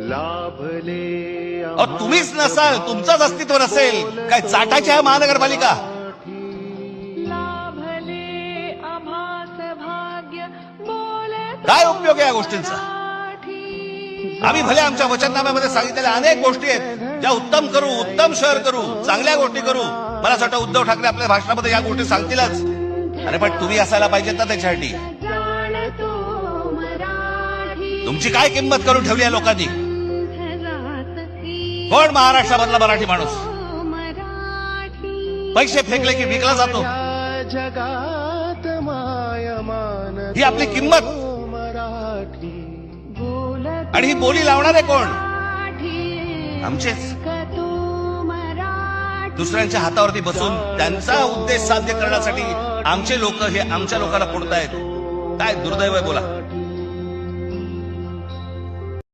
लाभले अहो, तुम्हीच नसाल तुमचंच अस्तित्व नसेल. काय चाटाची आहे महानगरपालिका? लाभले आभास भाग्य बोलत काय उपयोग आहे या गोष्टींचा. आम्ही भले आमच्या वचननाम्यामध्ये सांगितलेल्या अनेक गोष्टी आहेत. ज्या उत्तम करू उत्तम शहर करू चांगल्या गोष्टी करू. मला असं वाटतं उद्धव ठाकरे आपल्या भाषणामध्ये या गोष्टी सांगतीलच. अरे पण तुम्ही असायला पाहिजेत ना त्याच्यासाठी. तुमची काय किंमत करून ठेवली आहे लोकांनी? कोण महाराष्ट्रामधला मराठी माणूस? पैसे फेकले की विकला जातो. या जगात मायमान ही आपली किंमत. आणि ही बोली लावणारे कोण? मराठी आमचेच दुसऱ्यांच्या हातावरती बसून त्यांचा उद्देश साध्य करण्यासाठी आमचे लोक हे आमच्या लोकांना फोडतायत. काय दुर्दैव आहे बोला.